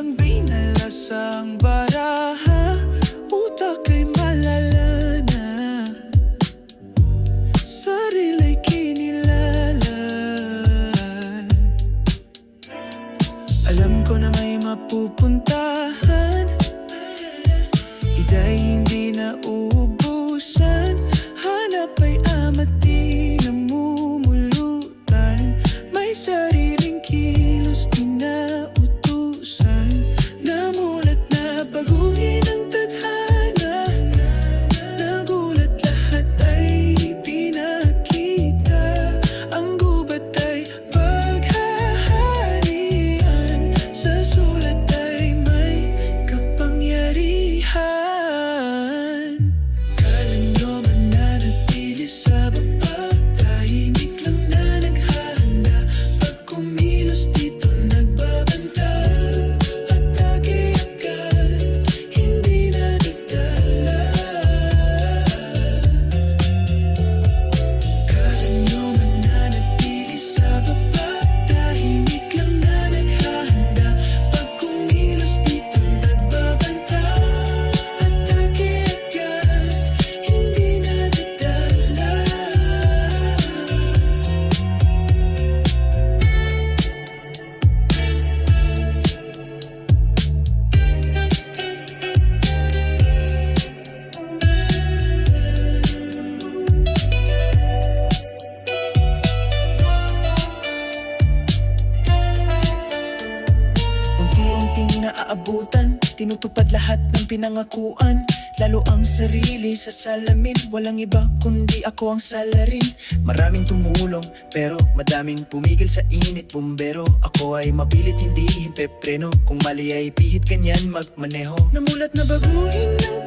ang binalasang bayan maabutan Tinutupad lahat ng pinangakuan. Lalo ang sarili sa salamin Walang iba kundi ako ang salarin. Maraming tumulong pero madaming pumigil sa init. Bumbero ako ay mapilit hindi himpepreno Kung mali ay pihit kanyan magmaneho. Namulat na baguhin ng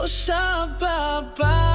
O sa baba